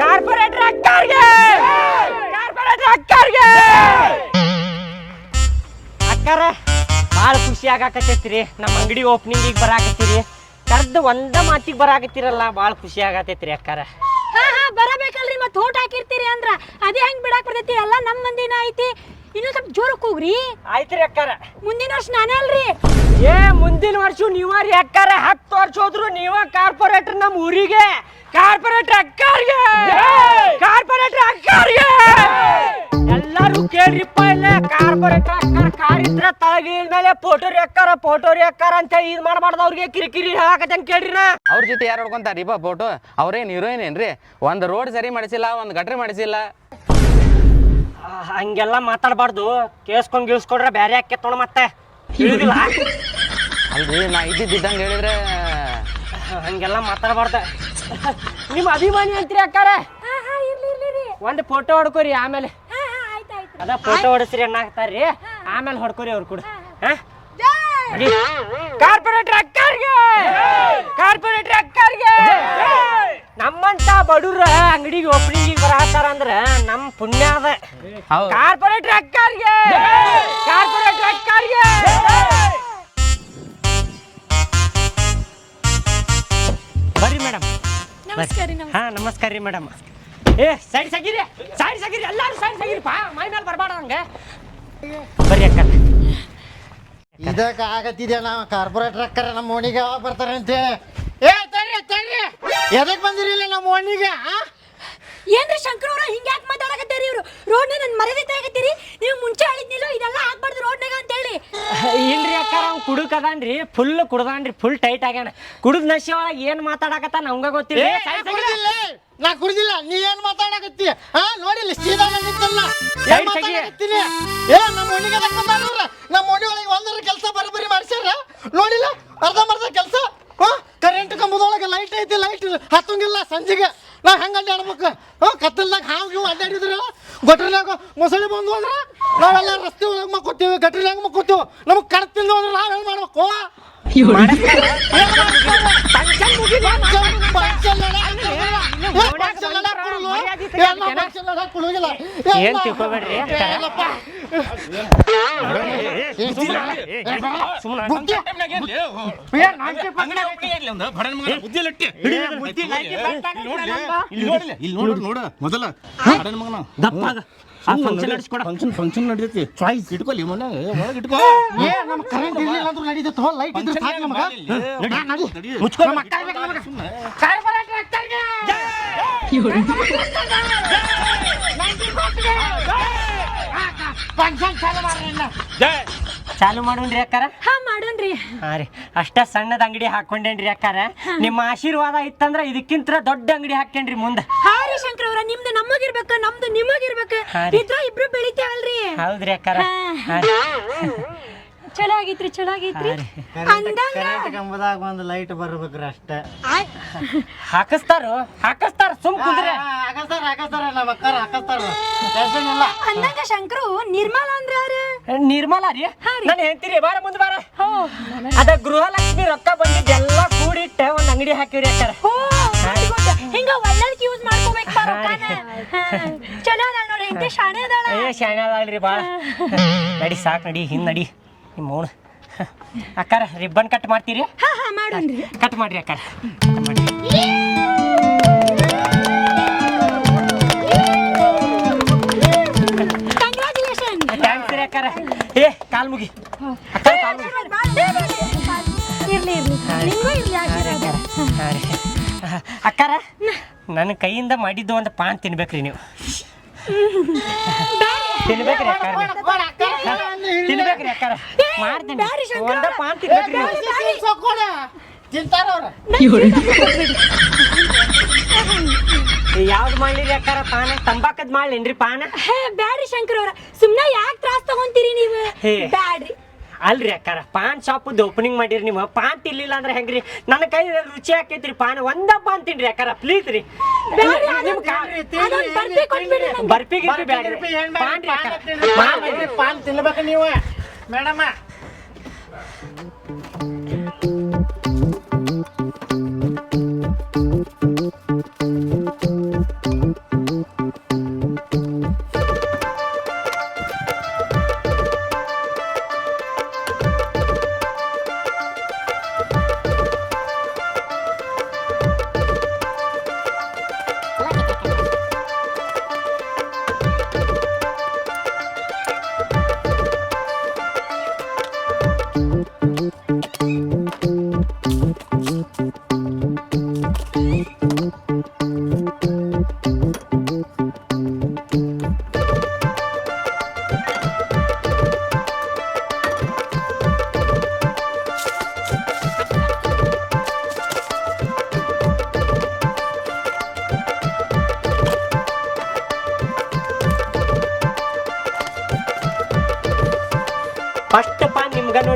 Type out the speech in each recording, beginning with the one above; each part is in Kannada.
ಕಾರ್ಪೊರೇಟರ್ ಅಕ್ಕರ್ಗೆ! ಕಾರ್ಪೊರೇಟರ್ ಅಕ್ಕರ್ಗೆ! ಅಕ್ಕಾರ ಭಾಳ ಖುಷಿ ಆಗಾಕತ್ತೈತ್ರಿ. ನಮ್ಮ ಅಂಗಡಿ ಓಪನಿಂಗಿಗೆ ಬರಾಕತ್ತೀರಿ. ಕರ್ದು ಒಂದ ಮಾತಿಗೆ ಬರಾಕತ್ತೀರಲ್ಲ ಭಾಳ ಖುಷಿ ಆಗತೈತ್ರಿ ಅಕ್ಕಾರ. ಹಾ ಹಾ ಬರಬೇಕಲ್ರಿ ಮತ್ತೆ ಓಟ್ ಹಾಕಿರ್ತೀರಿ ಅಂದ್ರ. ಅದೇ ಹೆಂಗ್ ಬಿಡಾಕ್ ಬರ್ತೈತಿ? ಎಲ್ಲ ನಮ್ಮ ಮಂದಿನ ಐತಿ. ಇನ್ನೊಂದ್ ಸ್ವಲ್ಪ ಜೋರಕ್ಕೆ ಹೋಗ್ರಿ. ಆಯ್ತ್ರಿ ಅಕ್ಕಾರ. ಮುಂದಿನ ವರ್ಷ ನಾನೇ ಅಲ್ರಿ. ಏ ಮುಂದಿನ ವರ್ಷ ನೀವ ರೀ ಅಕ್ಕಾರ ಹತ್ತು ವರ್ಷ ಹೋದ್ರು ನೀವ ಕಾರ್ಪೊರೇಟರ್ ನಮ್ಮ ಊರಿಗೆ. ಕಾರ್ಪೊರೇಟರ್ ಅಕ್ಕಾರ್ಗೆ. ಕಾರ್ಪೊರೇಟರ್ ಅಕ್ಕಾರ್ಗೆ. ಎಲ್ಲಾರು ಕೇಳ್ರಿಪ್ಪ ಇಲ್ಲ ಕಾರ್ಪೊರೇಟರ್ ಅಕ್ಕಾರ ಕಾರ್ ಇದ್ರ ತಳಗಿಲ್ ಮೇಲೆ ಫೋಟೋ ಅಕ್ಕಾರ ಫೋಟೋ ರೀ ಅಕ್ಕಾರ ಅಂತ ಇದು ಮಾಡ್ಬಾರ್ದು ಅವ್ರಿಗೆ. ಕಿರಿಕಿರಿ ಹಾಕತ್ತಂಗ್ ಕೇಳ್ರಿ ನಾ ಅವ್ರ ಜೊತೆ ಯಾರು ಹೊಡ್ಕೊಂತಾರ ರೀ ಫೋಟೋ ಅವ್ರೇನ್ ಹೀರೋಯಿನ್ ಏನ್ರಿ? ಒಂದ್ ರೋಡ್ ಸರಿ ಮಾಡಿಸಿಲ್ಲ ಒಂದ್ ಗಟ್ರಿ ಮಾಡಿಸಿಲ್ಲ. ಹಂಗೆಲ್ಲ ಮಾತಾಡಬಾರ್ದು. ಕೇಸ್ಕೊಂಡ್ ಗೀಸ್ಕೊಂಡ್ರೆ ಬ್ಯಾರೆ ಯಾಕೆ ತೊಗೊಂಡು ಮತ್ತೆ? ತಿಳಿದಿಲ್ಲ ಅಲ್ರಿ ನಾ ಇದ್ದಿದ್ದಂಗೆ ಹೇಳಿದ್ರೆ ಹಂಗೆಲ್ಲ ಮಾತಾಡಬಾರ್ದ. ನಿಮ್ಮ ಅಭಿಮಾನಿ ಅಂತ್ರಿ ಅಕ್ಕಾರ? ಒಂದು ಫೋಟೋ ಹೊಡ್ಕೋರಿ ಆಮೇಲೆ. ಹಾ ಹಾ ಆಯ್ತು ಆಯ್ತು ಅದ ಫೋಟೋ ಹೊಡಸ್ರಿ ಅನ್ನಾಗ್ತಾರ್ರಿ ಆಮೇಲೆ ಹೊಡ್ಕೋರಿ ಅವ್ರು ಕೂಡ. ಜೈ! ಕಾರ್ಪೊರೇಟರ್ ಅಕ್ಕಾರ್ಗೆ! ಕಾರ್ಪೊರೇಟರ್ ಅಕ್ಕಾರ್ಗೆ! ನಮ್ಮಂತ ಬಡವ್ರ ಅಂಗಡಿಗೆ ಓಪನಿಂಗ್ ಬರತ್ತಾರ ಅಂದ್ರ ನಮ್ ಪುಣ್ಯ ಅದ. ಹೌದ್. ಕಾರ್ಪೊರೇಟರ್ ಅಕ್ಕಾರ್ಗೆ! ಕಾರ್ಪೊರೇಟರ್ ಅಕ್ಕಾರ್ಗೆ ಬರ್ರಿ ಮೇಡಮ್. ನಮಸ್ಕಾರ ರೀ ನಮಸ್ಕಾರ. ಹಾ ನಮಸ್ಕಾರ ರೀ ಮೇಡಮ್. ಏ ಸೈಡ್ ಸಗಿರಿ ಸೈಡ್ ಸಗಿರಿ ಎಲ್ಲಾರು ಸೈಡ್ ಸಗಿರಿಪ್ಪ. ಮೈ ಮೇಲೆ ಬರಬಾರ್ದ ಹಂಗೆ ಬರ್ರಿ ಅಕ್ಕ. ಇದಕ್ಕೆ ಆಗತ್ತಿದೆ ನಾವು ಕಾರ್ಪೊರೇಟರ್ ಅಕ್ಕರ ನಮ್ಮ ಓಣಿಗೆ ಯಾವಾಗ ಬರ್ತಾರೆ ಅಂತ ಏ ತರ್ರಿ ತರ್ರಿ ಎದಕ್ಕೆ ಬಂದಿರಿಲ್ಲ ನಮ್ಮ ಓಣಿಗೆ ಆ? ಏನ್ರಿ ಶಂಕರ್ ಅವ್ರ ಹಿಂಗ್ ಯಾಕೆ ಮಾತಾಡಕತ್ತೀರಿ ಇವ್ರು? ರೋಡ್ ನನ್ನ ಮರದಿ ಆಗತ್ತೀರಿ ನೀವು ಮುಂಚೆ ಹೇಳಿದ್ನಿಲ್ಲ ಇದೆಲ್ಲ ಆಗ್ಬಾರ್ದು ರೋಡ್ನಾಗ ಅಂತ ಹೇಳಿ ಇಲ್ರಿ ಅಕ್ಕ ಅವ್ನು ಕುಡುಕ್ ರೀ ಫುಲ್ ಕುಡ್ದಾನ್ರಿ ಫುಲ್ ಟೈಟ್ ಆಗ್ಯಾನ. ಕುಡಿದ್ ನಶೆ ಒಳಗೆ ಏನ್ ಮಾತಾಡಕತ್ತ ನಮ್ಗ ಗೊತ್ತಿಲ್ಲ. ನಾ ಕುಡಿದಿಲ್ಲ ನಾ ಕುಡ್ದಿಲ್ಲ. ನೀ ಏನ್ ಮಾತಾಡಕತ್ತಿ? ಹಾ ನೋಡಿಲ್ಲ ಸೀದಾ ನಿಂತಲ್ಲ ಏನ್. ಮಾತಾಡಕತ್ತೀನಿ? ಏ ನಮ್ಮ ಓಣಿಗೆ ಅದಕ್ಕೆ ಬಂದಾರವ್ರ ನಮ್ಮ ಓಣಿ ಒಳಗೆ ಒಂದರ ಕೆಲಸ ಬರೋಬ್ಬರಿ ಮಾಡ್ಸ್ಯಾರ. ನೋಡಿಲ್ಲ ಅರ್ಧಂಬರ್ಧ ಕೆಲಸ. ಹಾ ಕರೆಂಟ್ ಕಂಬದೊಳಗೆ ಲೈಟ್ ಐತಿ ಲೈಟ್ ಹತ್ತಂಗಿಲ್ಲ ಸಂಜೆಗೆ. ನಾ ಹೆಂಗ ಅಡ್ಡಾಡ್ಬೇಕು ಹ್ಞೂ ಕತ್ತಲ್ದಾಗ ಹಾವು ಗಿವು ಅಡ್ಡಾಡಿದ್ರ ಗಟ್ರನ್ಯಾಗ ಮೊಸಳೆ ಬಂದು ಅಂದ್ರೆ ನಾವೆಲ್ಲ ರಸ್ತೆ ಒಳಗೆ ಮಕ್ಕೋತೀವಿ ಗಟ್ರನ್ಯಾಗ ಮಕ್ಕೋತೀವಿ. ನಮಗೆ ಕಡ್ತಿಂದ ಅಂದ್ರೆ ನಾವೇನು ಹೆಂಗ್ ಮಾಡ್ಬೇಕು ಏನ್ ತಿಳ್ಕೊಬೇಡ್ರಿ. ಮೊದಲ ದಪ್ಪಾಗ ಆ ಫಂಕ್ಷನ್ ನಡೆಸ್ಕೊಡ. ಫಂಕ್ಷನ್ ಫಂಕ್ಷನ್ ನಡೀತೈತಿ ಚಾಯ್ಸ್ ಇಟ್ಕೊಲಿ ಮನೆ. ಒಳಗೆ ಇಟ್ಕೋ. ಏ ನಮ್ಮ ಕರೆಂಟ್ ಇರ್ಲಿಲ್ಲ ಅಂದ್ರೂ ನಡೀತೈತೆ ಲೈಟ್ ಇದ್ರೆ ಸಾಕು ನಮಗ. ನಾ ನಡಿ. ನಮ್ಮ ಅಕ್ಕ ಬೇಕು ನಮಗ. ಕಾರ್ಪೊರೇಟರ್ ಅಕ್ಕರ್ಗೆ. ಫಂಕ್ಷನ್ ಚಾಲು ಮಾಡ್ರಿ. ಚಾಲು ಮಾಡೋಣ್ರಿ ಅಕ್ಕಾರ? ಹಾ ಮಾಡೋಣ್ರಿ. ಹಾ ರೀ. ಅಷ್ಟ ಸಣ್ಣದ ಅಂಗಡಿ ಹಾಕೊಂಡೇನ್ರಿ ಅಕ್ಕಾರ? ನಿಮ್ಮ ಆಶೀರ್ವಾದ ಇತ್ತಂದ್ರ ಇದಕ್ಕಿಂತ ದೊಡ್ಡ ಅಂಗಡಿ ಹಾಕೇನ್ರಿ ಮುಂದ. ಹಾ ರೀ ಶಂಕರ್ ಅವ್ರ ನಿಮ್ದು ನಮಗಿರ್ಬೇಕ ನಮ್ದು ನಿಮಗಿರ್ಬೇಕ. ಇದ್ರ ಇಬ್ರು ಬೆಳಿತೇವಲ್ರಿ. ಹೌದ್ರಿ ಅಕ್ಕಾರ. ಚಲೋ ಆಗೈತ್ರಿ ಚಲೋ ಆಗೈತ್ರಿ ಅಂದಂಗ ಕಂಬದಾಗ ಒಂದು ಲೈಟ್ ಬರ್ಬೇಕ್ರಿ ಅಷ್ಟೇ. ಹಾಕಸ್ತಾರು? ಹಾಕಸ್ತಾರ ಸುಮ್ ಕುಂದ್ರೆ. ಹಾಕಸ್ತಾರ ಹಾಕಸ್ತಾರ ನಮ್ಮ ಅಕ್ಕಾರ ಹಾಕಸ್ತಾರ. ಟೆನ್ಷನ್ ಇಲ್ಲ. ಅಂದಂಗ ಶಂಕರು ನಿರ್ಮಲ ಅಂದ್ರ ನಿರ್ಮಲ ನಿರ್ಮಲಾ ರೀ? ನಾನು ಹೇಳ್ತೀರಿ ಬಾರ ಮುಂದೆ ಬಾರ. ಅದ ಗೃಹಲಕ್ಷ್ಮಿ ರೊಕ್ಕ ಬಂದಿದ್ದೆಲ್ಲ ಕೂಡಿಟ್ಟ ಒಂದ್ ಅಂಗಡಿ ಹಾಕಿವ್ರಿ ಅಕ್ಕಾರ. ಹಿಂಗ ಒಳ್ಳೇದಕ್ಕೆ ಯೂಸ್ ಮಾಡ್ಕೋಬೇಕು ಚಲೋ ಅದಾಳ ನೋಡಿ ಇಂತೆ ಶಾಣೆ ಅದಾಳ. ಏ ಶಾಣೆ ಅದಾಳ್ರಿ ಬಾಳ. ನಡಿ ಸಾಕ್ ನಡಿ ಹಿಂದ್ ನಡಿ. ನಿಮ್ಮ ಓಣ ಅಕ್ಕಾರ ರಿಬ್ಬನ್ ಕಟ್ ಮಾಡ್ತೀರಿ ಹಾ ಹಾ ಮಾಡೋಣ್ರಿ ಕಟ್ ಮಾಡ್ರಿ ಅಕ್ಕಾರ ಥ್ಯಾಂಕ್ಸ್ ರೀ ಏ ಕಾಲ್ ಮುಗಿ ಅಕ್ಕಾರ ಕಾಲ್ ಮುಗಿ ಇರ್ಲಿ ಇರ್ಲಿ ನಿಮ್ಗೂ ಇರ್ಲಿ ಆಶೀರ್ವಾದ ಹಾ ರೀ. ಅಕ್ಕಾರ ನನ್ನ ಕೈಯಿಂದ ಮಾಡಿದ್ದು ಒಂದು ಪಾನ್ ತಿನ್ಬೇಕ್ರಿ ನೀವು ತಿನ್ಬೇಕ್ರಿ ಅಕ್ಕಾರ ತಿನ್ಬೇಕ್ರಿ ಅಕ್ಕಾರ. ಮಾಡ್ತೀನಿ. ಬ್ಯಾರಿ ಶಂಕರ. ಒಂದ ಪಾನ್ ತಿನ್ಬೇಕ್ರಿ. ತಿಂತಾರ ಅವ್ರ. ಯಾವ್ದು ಮಾಡ್ಲಿರಿ ಅಕ್ಕಾರ ಪಾನ? ತಂಬಾಕದ್ ಮಾಡ್ಲೇನ್ರಿ ಪಾನ? ಹೇ ಬ್ಯಾಡ್ರಿ ಶಂಕರ್ ಅವ್ರ ಸುಮ್ನ ಯಾಕೆ ತ್ರಾಸ್ ತಗೊಂತೀರಿ ನೀವು? ಹೇ. ಬ್ಯಾಡ್ರಿ. ಅಲ್ರಿ ಅಕ್ಕಾರ ಪಾನ್ ಶಾಪದ್ದು ಓಪನಿಂಗ್ ಮಾಡಿರಿ ನೀವು. ಪಾನ್ ತಿನ್ಲಿಲ್ಲ ಅಂದ್ರೆ ಹೆಂಗ್ರಿ? ನನ್ನ ಕೈ ರುಚಿ ಹಾಕೈತ್ರಿ ಪಾನ್. ಒಂದ ಪಾನ್ ತಿನ್ರಿ ಅಕ್ಕಾರ ಪ್ಲೀಸ್ ರೀ. ಬರ್ಪಿಗೆ. ಬರ್ಪಿ ಗಿರ್ಪಿ ಬ್ಯಾಡ್ರಿ. ಪಾನ್ ತಿನ್ಬೇಕು ನೀವು? ಮೇಡಮ್ಮ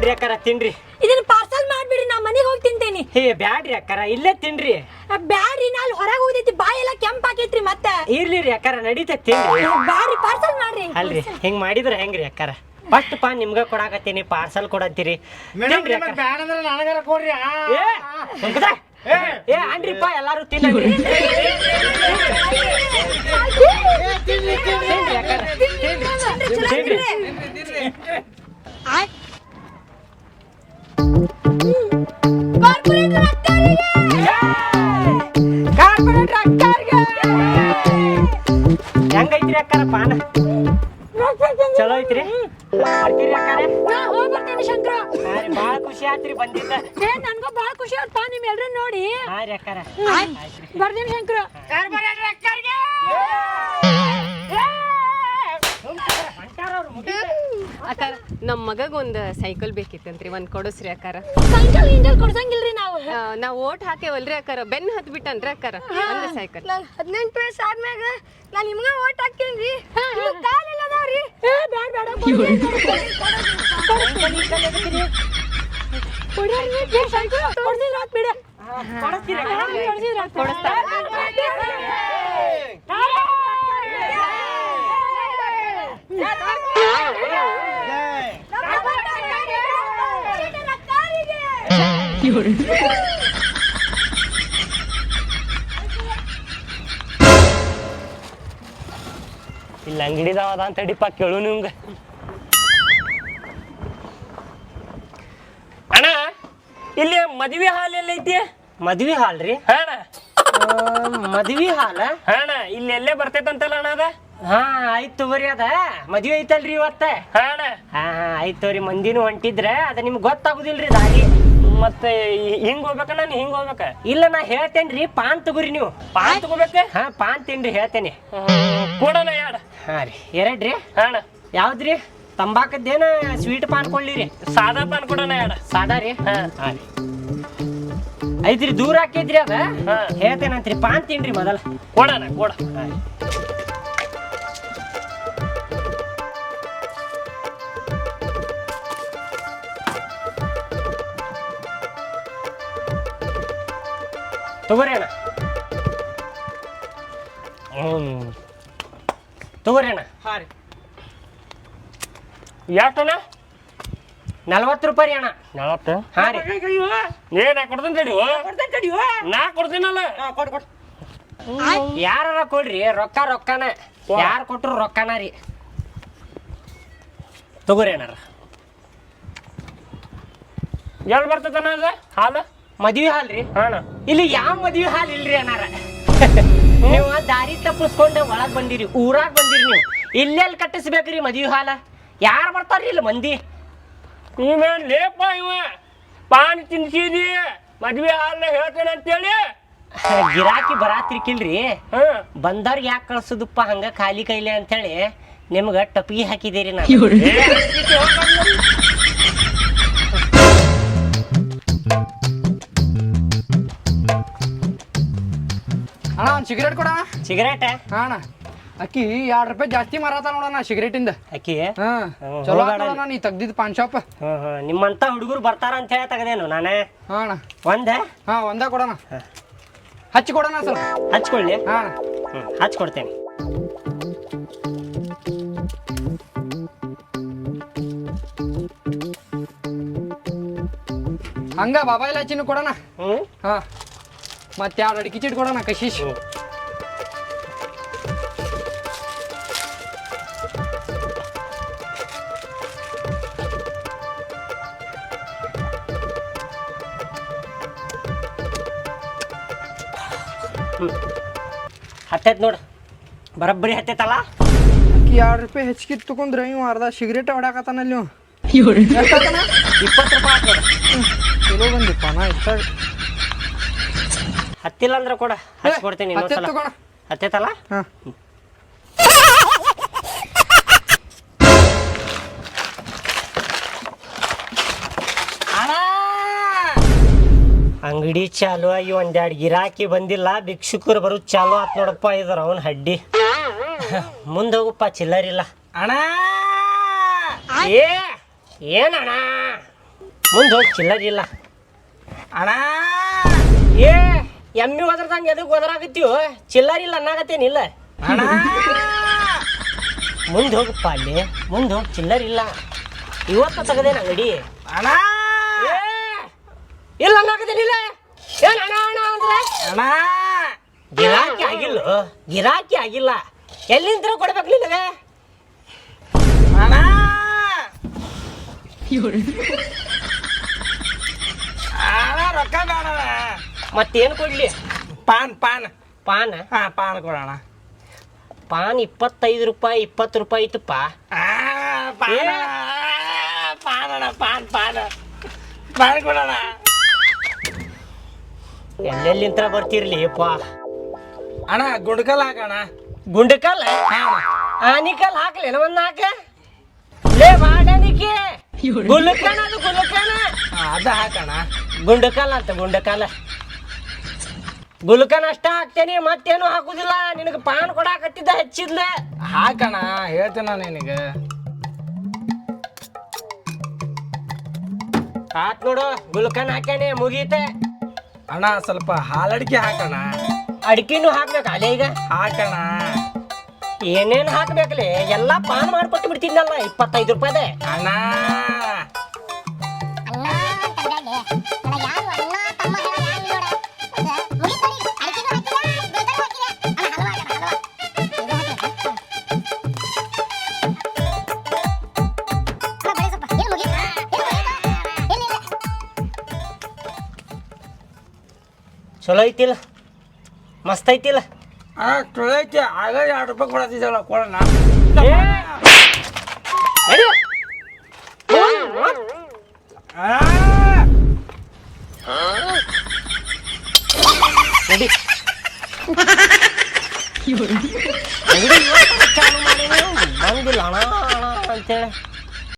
ನೋಡ್ರಿ ಅಕ್ಕಾರ ತಿನ್ರಿ ಇದನ್ನ ಪಾರ್ಸಲ್ ಮಾಡ್ಬಿಡ್ರಿ ನಾ ಮನೆಗೆ ಹೋಗಿ ತಿಂತೇನಿ ಹೇ ಬ್ಯಾಡ್ರಿ ಅಕ್ಕಾರ ಇಲ್ಲೇ ತಿನ್ರಿ ಬ್ಯಾಡ್ರಿ ನಾ ಅಲ್ಲಿ ಹೊರಗೆ ಹೋಗೈತಿ ಬಾಯಿ ಎಲ್ಲ ಕೆಂಪ್ ಆಗೈತ್ರಿ ಮತ್ತೆ ಇರ್ಲಿ ರೀ ಅಕ್ಕಾರ ನಡೀತ ತಿನ್ರಿ ಬ್ಯಾಡ್ರಿ ಪಾರ್ಸಲ್ ಮಾಡ್ರಿ ಅಲ್ರಿ ಹಿಂಗ್ ಮಾಡಿದ್ರ ಹೆಂಗ್ರಿ ಅಕ್ಕಾರ ಫಸ್ಟ್ ಪಾ ನಿಮ್ಗ ಕೊಡಾಕತ್ತೀನಿ ಪಾರ್ಸಲ್ ಕೊಡತ್ತೀರಿ. ಏ. ಏ ಅನ್ರಿಪ್ಪ ಎಲ್ಲಾರು ತಿನ್ರಿ ಏ, ತಿನ್ರಿ ಹೆಂಗೈತ್ರಿ ಅಕ್ಕಾರ ಪಾನ? ಚಲೋ ಐತ್ರಿ? ಬರ್ತೀರಿ ಅಕ್ಕಾರ? ಶಂಕರ. ಬಾಳ ಖುಷಿ ಆತ್ರಿ ಬಂದಿದ್ದ. ಏ ನನಗೂ ಭಾಳ ಖುಷಿ ಆಯ್ತಾ ನಿಮ್ಮ ಎಲ್ರು ನೋಡಿ. ಹಾ ರೀ ಅಕ್ಕಾರ. ಬರ್ತೀನಿ ಶಂಕರ. ಕಾರ್ಪೊರೇಟರ್ ಅಕ್ಕಾರ್ಗೆ. ಅಕ್ಕ ನಮ್ಮ ಮಗಗ ಒಂದು ಸೈಕಲ್ ಬೇಕಿತ್ತಂತ್ರಿ ಒಂದ್ ಕೊಡಸ್ರಿ ಅಕ್ಕಾರ ಸೈಕಲ್ ಇಂಜಲ್ ಕೊಡ್ಸಂಗಿಲ್ರಿ ನಾವು ನಾವು ಓಟ್ ಹಾಕೇವಲ್ರಿ ಅಕ್ಕಾರ ಬೆನ್ ಹತ್ ಬಿಟ್ಟನ್ರಿ ಅಕ್ಕಾರ ಒಂದು ಸೈಕಲ್ ಹದಿನೆಂಟು ವಯಸ್ಸು ಆದ್ಮ್ಯಾಗ ನಾನು ನಿಮ್ಗೆ ಓಟ್ ಹಾಕ್ತೇನ್ರಿ ಕಾಲೆಲ್ಲ ಅದಾವ್ರಿ ಏ ಬ್ಯಾಡ ಬ್ಯಾಡ ಕೊಡ್ಸಿದ್ರ ಆತ್ ಬಿಡ ಕೊಡಿಸ್ತೀರಿ ಕೊಡ್ಸಿದ್ರ ಆತ್ ಕೊಡಿಸ್ತಾರ. ಇಲ್ಲ ಅಂಗಡಿದಾವ ಅದ ಅಂತ ಹಿಡಿಪ ಕೇಳು ನಿಮ್ಗೆ. ಅಣ್ಣ ಇಲ್ಲಿ ಮದ್ವೆ ಹಾಲ್ ಎಲ್ಲೈತಿ? ಮದ್ವಿ ಹಾಲ್ ರೀ? ಹಾ ಅಣ್ಣ ಮದ್ವಿ ಹಾಲ? ಹಾ ಅಣ್ಣ ಇಲ್ಲಿ ಎಲ್ಲೇ ಬರ್ತೈತಂತಲ್ಲ ಅಣ್ಣ ಅದ? ಹಾ ಆಯ್ತು ತಗೋರಿ ಅದ. ಮದ್ವೆ ಐತಲ್ರಿ ಇವತ್ತ? ಹಾ ಅಣ್ಣ ಹಾ ಹಾ ಆಯ್ತು ತಗೋರಿ. ಮಂದಿನೂ ಹೊಂಟಿದ್ರೆ ಅದ ನಿಮ್ಗೆ ಗೊತ್ತಾಗುದಿಲ್ರಿ ದಾರಿ. ಮತ್ತೆ ಹಿಂಗ್ ಹೋಗ್ಬೇಕ ನಾನು? ಹಿಂಗ್ ಹೋಗ್ಬೇಕ? ಇಲ್ಲ ನಾ ಹೇಳ್ತೇನ್ರಿ ಪಾನ್ ತಗೋರಿ ನೀವು. ಪಾನ್ ತಗೋಬೇಕ? ಹಾ ಪಾನ್ ತಿನ್ರಿ ಹೇಳ್ತೇನೆ. ಕೊಡೋಣ ಯಾಡ? ಹಾ ರೀ. ಎರಡ್ರಿ? ಹಾ ಅಣ್ಣ ಯಾವ್ದ್ರಿ? ತಂಬಾಕದ್ದೇನ ಸ್ವೀಟ್ ಪಾನ್ ಕೊಳ್ಳಿರಿ. ಸಾದಾ ಪಾನ್ ಕೊಡೋಣ ಯಾಡ? ಸಾದಾ ರೀ? ಹಾ. ಹಾ ರೀ. ಐತ್ರಿ ದೂರ ಹಾಕಿದ್ರಿ ಅದ? ಹಾ. ಹೇಳ್ತೇನಂತ್ರಿ ಪಾನ್ ತಿನ್ರಿ ಮೊದಲ. ಕೊಡೋಣ ಕೊಡ. ತಗೋರಿ ಅಣ್ಣ. ಹ್ಮ್. ತಗೋರಿ ಅಣ್ಣ. ಹಾ ರೀ. ಎಷ್ಟಣ್ಣ ನಲ್ವತ್ತು ರೂಪಾಯಿ ಅಣ್ಣ. ನಲವತ್ತು? ಹಾ ರೀ. ಏ ನಾ ಕೊಡ್ತೇನೆ ತಡಿ ನಾ ಕೊಡ್ತೀನಲ್ಲ. ಯಾರ ಕೊಡ್ರಿ ರೊಕ್ಕ ರೊಕ್ಕನ. ಯಾರು ಕೊಟ್ಟರು ರೊಕ್ಕನ ರೀ. ತಗೋರಿ ಅಣ್ಣಾರ. ಎಲ್ಲಿ ಬರ್ತದಣ್ಣ ಅದು? ಹಾಲು? ಮದ್ವಿ ಹಾಲ್ ರೀ? ಅಣ್ಣ. ಇಲ್ಲಿ ಯಾವ ಮದ್ವಿ ಹಾಲ್ ಇಲ್ರಿ ಅಣ್ಣಾರ ನೀವು ದಾರಿ ತಪ್ಪಿಸ್ಕೊಂಡ ಒಳಗ್ ಬಂದಿರಿ ಊರಾಗ ಬಂದಿರಿ ನೀವು. ಇಲ್ಲೆಲ್ಲಿ ಕಟ್ಟಿಸ್ಬೇಕ್ರಿ ಮದ್ವಿ ಹಾಲ? ಯಾರು ಬರ್ತಾರ್ರಿ ಇಲ್ಲಿ ಮಂದಿ? ನೀವೇನ್ ಲೇಪ ಇವ? ಪಾನ್ ತಿನ್ಸಿದಿ ಮದ್ವೆ ಹಾಲ್ನ ಹೇಳ್ತೇನೆ ಅಂತೇಳಿ. ಗಿರಾಕಿ ಬರಾತಿರ್ಕಿಲ್ರಿ. ಹಾ. ಬಂದವ್ರಿಗೆ ಯಾಕೆ ಕಳ್ಸುದಪ್ಪ ಹಂಗ ಖಾಲಿ ಕೈಲೆ ಅಂತೇಳಿ ನಿಮ್ಗ ಟಪಿಗೆ ಹಾಕಿದ್ದೀರಿ ನಾ ಸಿಗರೇಟ್ ಕೊಡ. ಸಿಗರೇಟ್ ಹಾಣ ಅಕ್ಕಿ ಎರಡ್ ರೂಪಾಯಿ ಜಾಸ್ತಿ ಮಾರಾತ ನೋಡಣ ಸಿಗರೇಟ್ ಇಂದ. ಅಕ್ಕಿ? ಹಾ ಚಲೋ ನೋಡಣ್ಣ ನೀ ತೆಗ್ದಿದ್ ಪಾನ್ ಶಾಪ್ ಹ್ಮ್, ಹ್ಮ್. ನಿಮ್ಮಂತ ಹುಡುಗರು ಬರ್ತಾರ ಅಂತ ಹೇಳಿ ತೆಗದೇನು ನಾನೇ? ಹಾ ಅಣ್ಣ. ಒಂದೇ? ಹಾ ಒಂದೇ ಕೊಡೋಣ. ಹಚ್ಚಿ ಕೊಡೋಣ ಸರ್. ಹಚ್ಕೊಳ್ಳಿ. ಹಾ ಹ್ಮ್, ಹಚ್ಕೊಡ್ತೇನೆ. ಹಂಗ ಬಾಬಾ ಇಲಾಚಿನೂ ಕೊಡೋಣ. ಹ್ಮ್? ಹಾ. ಮತ್ತೆ ಎರಡು ಅಡಿಕೆ ಚೀಟ್ ಕೊಡೋಣ ಕಶೀಶ್. ಹತ್ತೈತ್ ನೋಡು. ಬರಬ್ಬರಿ ಹತ್ತೈತಲ್ಲ? ಅಕ್ಕಿ ಎರಡು ರೂಪಾಯಿ ಹೆಚ್ಚಿಗೆ ತಗೊಂಡ್ರೆ ಇವ್ ಅರ್ಧ ಸಿಗರೇಟ್ ಹೊಡ್ಯಾಕತ್ತಾನಲ್ಲಿ ನೀವು ಇಪ್ಪತ್ತು ರೂಪಾಯಿ ನೋಡು. ಚಲೋ ಬಂದಿಪ್ಪ ನಾ ಇಷ್ಟ ಹತ್ತಿಲ್ಲ ಅಂದ್ರೆ ಕೊಡ. ಹಚ್ಕೊಡ್ತೀನಿ ಇನ್ನೊಂದ್ಸಲ. ಹತ್ತೈತಲ್ಲ? ಹಾ. ಅಂಗಡಿ ಚಾಲು ಆಗಿ ಒಂದೆರಡು ಗಿರಾಕಿ ಬಂದಿಲ್ಲ. ಭಿಕ್ಷುಕರು ಬರೋದು ಚಾಲು ಆತ್ ನೋಡಪ್ಪ ಇದ್ರ ಅವನ ಹಡ್ಡಿ. ಮುಂದೆ ಹೋಗಪ್ಪ ಚಿಲ್ಲರಿಲ್ಲ ಅಣ್ಣ! ಏ ಏನಣ್ಣ ಮುಂದೆ ಹೋಗಿ ಚಿಲ್ಲರಿಲ್ಲ ಅಣ್ಣ! ಏ, ಎಮ್ಮಿ ಒದ್ರದಂಗ ಎದಕ್ಕೆ ಒದರಾಗತ್ತೀವೋ ಚಿಲ್ಲರಿಲ್ಲ ಅನ್ನಾಗತ್ತೇನಿಲ್ಲ ಅಣ್ಣ! ಮುಂದೆ ಹೋಗಪ್ಪ ಅಲ್ಲಿ. ಮುಂದೆ ಹೋಗಿ ಚಿಲ್ಲರಿಲ್ಲ ಇವತ್ತು ತೆಗದೇನ ಅಂಗಡಿ? ಅಣ್ಣ! ಇಲ್ಲ ಅನ್ನಾಗತ್ತೇನಿಲ್ಲ ಏನ್ ಅಣ್ಣ ಅಣ್ಣ ಅಂದ್ರೆ? ಅಣ್ಣ ಗಿರಾಕಿ ಆಗಿಲ್ಲ. ಗಿರಾಕಿ ಆಗಿಲ್ಲ. ಎಲ್ಲಿಂದ ಕೊಡ್ಬೇಕು ನಿನಗೆ? ಅಣ್ಣ. ಅಣ್ಣ ರೊಕ್ಕ ಬೇಡ ಮತ್ತೇನು ಕೊಡ್ಲಿ? PAN PAN. ಪಾನ್? ಹಾ ಪಾನ್ ಕೊಡೋಣ ಪಾನ್ ಇಪ್ಪತ್ತೈದು ರೂಪಾಯಿ ಇಪ್ಪತ್ತು ರೂಪಾಯಿ ಇತ್ತಪ್ಪ. ಆ, ಪಾನ. ಪಾನ್ ಅಣ್ಣ ಪಾನ್ ಪಾನ್. ಪಾನ್ ಕೊಡೋಣ ಎಲ್ಲೆಲ್ಲಿಂತ್ರ ಬರ್ತಿರ್ಲಿ ಯಪ್ಪ. ಅಣ್ಣ ಗುಂಡ್ಕಲ್ ಹಾಕಣ ಗುಂಡಕಲ್ ಆನಿಕಲ್ ಹಾಕ್ಲೇನ ಒಂದ್ ನಾಕ ಲೇ ಮಾಡನಿಕೆ ಗುಲಕನ ಅದು ಗುಲಕನ ಅದ ಹಾಕಣ ಗುಂಡಕಲ್ ಅಂತ ಗುಂಡಕಲ್ ಗುಲ್ಕನ್ ಅಷ್ಟ ಹಾಕ್ತೇನಿ ಮತ್ತೇನು ಹಾಕುದಿಲ್ಲ. ನಿನಗೆ ಪಾನ್ ಕೊಡಾಕತ್ತಿದ್ದ ಹೆಚ್ಚಿದ್ಲೆ. ಹಾಕಣ ಹೇಳ್ತೇನ ನಿನಗ. ಆತ್ ನೋಡು ಗುಲ್ಕನ್ ಹಾಕ್ಯಾನೆ ಮುಗೀತೆ. ಅಣ್ಣ ಸ್ವಲ್ಪ ಹಾಲಡಿಕೆ ಹಾಕಣ. ಅಡಿಕೆನು ಹಾಕ್ಬೇಕು ಅಲ್ಲೇ ಈಗ? ಹಾಕಣ. ಏನೇನು ಹಾಕ್ಬೇಕಲ್ಲಿ ಎಲ್ಲ ಪಾನ್ ಮಾಡ್ಕೊಟ್ಟು ಬಿಡ್ತೀನಲ್ಲ ಇಪ್ಪತ್ತೈದು ರೂಪಾಯಿದೆ? ಅಣ್ಣ. ಚಲೋ ಐತಿಲ್ಲ ಮಸ್ತ್ ಐತಿಲ್ಲ ಆ ತೊಳೈತಿ ಆಗ ಎರಡು ರೂಪಾಯಿ ಕೊಡತ್ತಿದ್ದಲ್ಲ ಕೊಡೋಣ. ಏ, ನಡಿ. ನಡಿ. ಅಂಗಡಿ ಇವತ್ತು ಚಾಲು ಮಾಡೀನಿ, ಬಂದಿಲ್ಲ ಅಣ್ಣ ಅಣ್ಣ ಅಂತೇಳಿ.